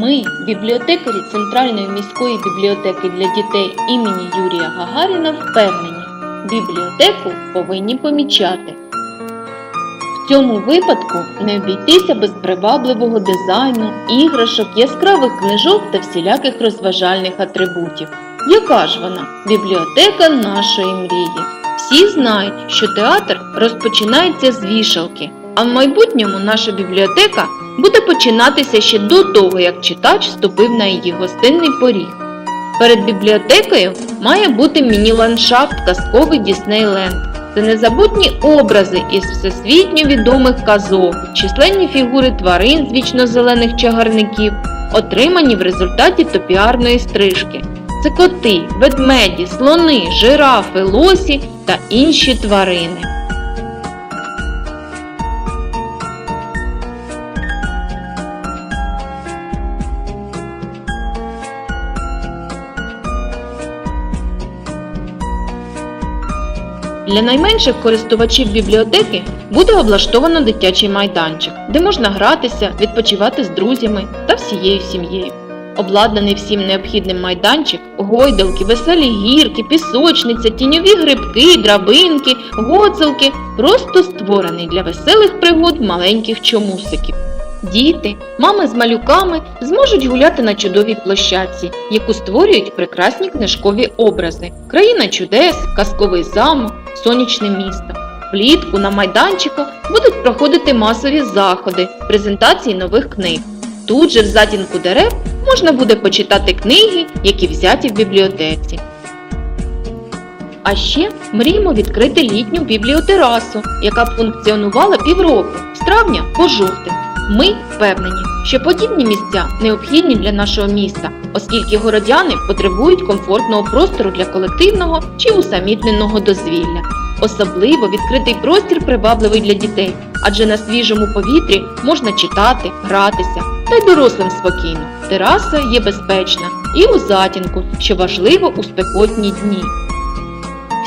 Ми, бібліотекарі Центральної міської бібліотеки для дітей імені Юрія Гагаріна, впевнені, бібліотеку повинні помічати. В цьому випадку не обійтися без привабливого дизайну, іграшок, яскравих книжок та всіляких розважальних атрибутів. Яка ж вона бібліотека нашої мрії? Всі знають, що театр розпочинається з вішалки, а в майбутньому наша бібліотека буде починатися ще до того, як читач вступив на її гостинний поріг. Перед бібліотекою має бути міні-ландшафт казковий Діснейленд. Це незабутні образи із всесвітньо відомих казок, численні фігури тварин з вічно-зелених чагарників, отримані в результаті топіарної стрижки. Це коти, ведмеді, слони, жирафи, лосі та інші тварини. Для найменших користувачів бібліотеки буде облаштовано дитячий майданчик, де можна гратися, відпочивати з друзями та всією сім'єю. Обладнаний всім необхідним майданчик, гойдалки, веселі гірки, пісочниця, тіньові грибки, драбинки, гоцелки просто створений для веселих пригод маленьких чомусиків. Діти, мами з малюками зможуть гуляти на чудовій площадці, яку створюють прекрасні книжкові образи: країна чудес, казковий замок, сонячне місто. Влітку на майданчиках будуть проходити масові заходи, презентації нових книг. Тут же в затінку дерев можна буде почитати книги, які взяті в бібліотеці. А ще мріємо відкрити літню бібліотерасу, яка б функціонувала півроку з травня по жовтень. Ми впевнені, що подібні місця необхідні для нашого міста, оскільки городяни потребують комфортного простору для колективного чи усамітненого дозвілля. Особливо відкритий простір привабливий для дітей, адже на свіжому повітрі можна читати, гратися, та й дорослим спокійно. Тераса є безпечна і у затінку, що важливо у спекотні дні.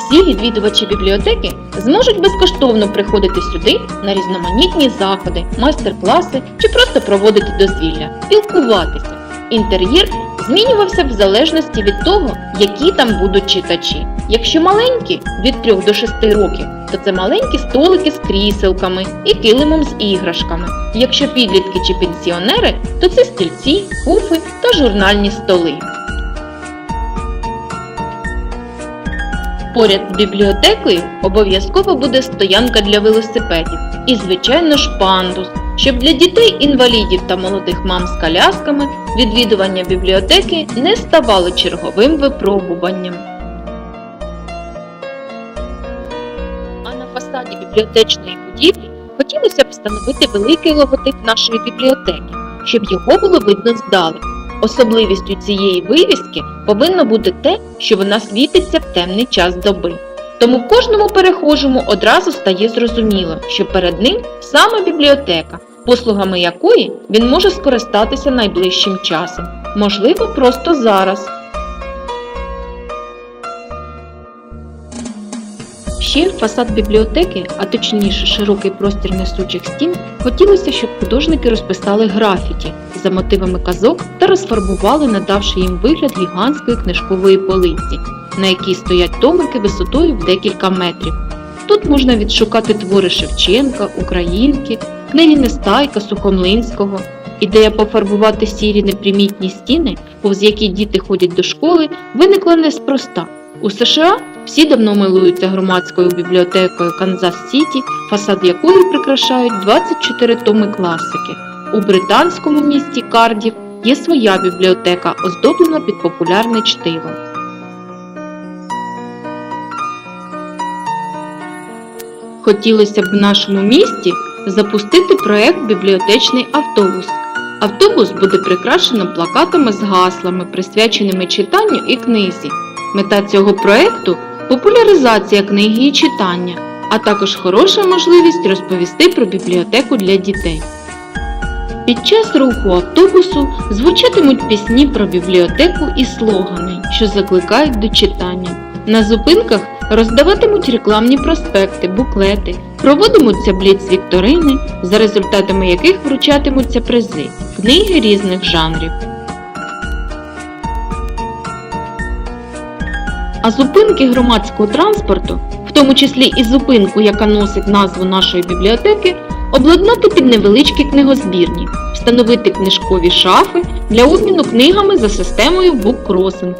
Всі відвідувачі бібліотеки зможуть безкоштовно приходити сюди на різноманітні заходи, майстер-класи чи просто проводити дозвілля, спілкуватися. Інтер'єр змінювався в залежності від того, які там будуть читачі. Якщо маленькі від 3 до 6 років, то це маленькі столики з кріселками і килимом з іграшками. Якщо підлітки чи пенсіонери, то це стільці, пуфи та журнальні столи. Поряд з бібліотекою обов'язково буде стоянка для велосипедів і, звичайно ж, пандус, щоб для дітей-інвалідів та молодих мам з колясками відвідування бібліотеки не ставало черговим випробуванням. А на фасаді бібліотечної будівлі хотілося б встановити великий логотип нашої бібліотеки, щоб його було видно здалеку. Особливістю цієї вивіски повинно бути те, що вона світиться в темний час доби. Тому кожному перехожому одразу стає зрозуміло, що перед ним саме бібліотека, послугами якої він може скористатися найближчим часом, можливо, просто зараз. Ще фасад бібліотеки, а точніше широкий простір несучих стін, хотілося, щоб художники розписали графіті за мотивами казок та розфарбували, надавши їм вигляд гігантської книжкової полиці, на якій стоять томики висотою в декілька метрів. Тут можна відшукати твори Шевченка, Українки, книги Нестайка, Сухомлинського. Ідея пофарбувати сірі непримітні стіни, повз які діти ходять до школи, виникла неспроста. У США всі давно милуються громадською бібліотекою Канзас Сіті, фасад якої прикрашають 24 томи класики. У британському місті Кардів є своя бібліотека, оздоблена під популярне чтиво. Хотілося б в нашому місті запустити проект Бібліотечний автобус. Автобус буде прикрашено плакатами з гаслами, присвяченими читанню і книзі. Мета цього проекту популяризація книги і читання, а також хороша можливість розповісти про бібліотеку для дітей. Під час руху автобусу звучатимуть пісні про бібліотеку і слогани, що закликають до читання. На зупинках роздаватимуть рекламні проспекти, буклети, проводимуться бліц-вікторини, за результатами яких вручатимуться призи, книги різних жанрів. А зупинки громадського транспорту, в тому числі і зупинку, яка носить назву нашої бібліотеки, обладнати під невеличкі книгозбірні, встановити книжкові шафи для обміну книгами за системою буккросинг.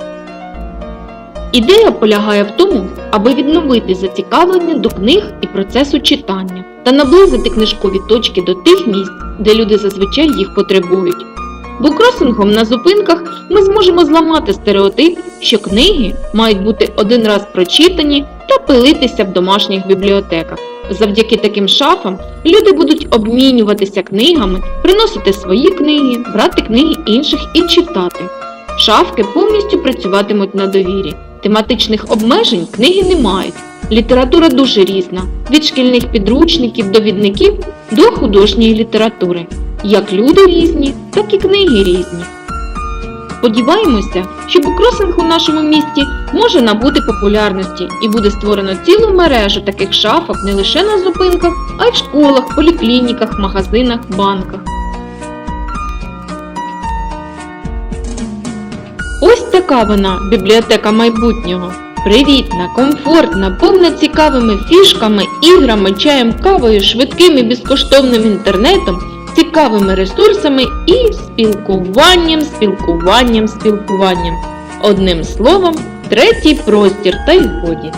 Ідея полягає в тому, аби відновити зацікавлення до книг і процесу читання та наблизити книжкові точки до тих місць, де люди зазвичай їх потребують. Букросингом на зупинках ми зможемо зламати стереотип, що книги мають бути один раз прочитані та пилитися в домашніх бібліотеках. Завдяки таким шафам люди будуть обмінюватися книгами, приносити свої книги, брати книги інших і читати. Шафки повністю працюватимуть на довірі. Тематичних обмежень книги не мають. Література дуже різна, від шкільних підручників, довідників до художньої літератури. Як люди різні, так і книги різні. Сподіваємося, що букросинг у нашому місті може набути популярності і буде створено цілу мережу таких шафок не лише на зупинках, а й в школах, поліклініках, магазинах, банках. Ось така вона бібліотека майбутнього. Привітна, комфортна, повна цікавими фішками, іграми, чаєм, кавою, швидким і безкоштовним інтернетом, цікавими ресурсами і спілкуванням, спілкуванням, спілкуванням. Одним словом, третій простір та й годі.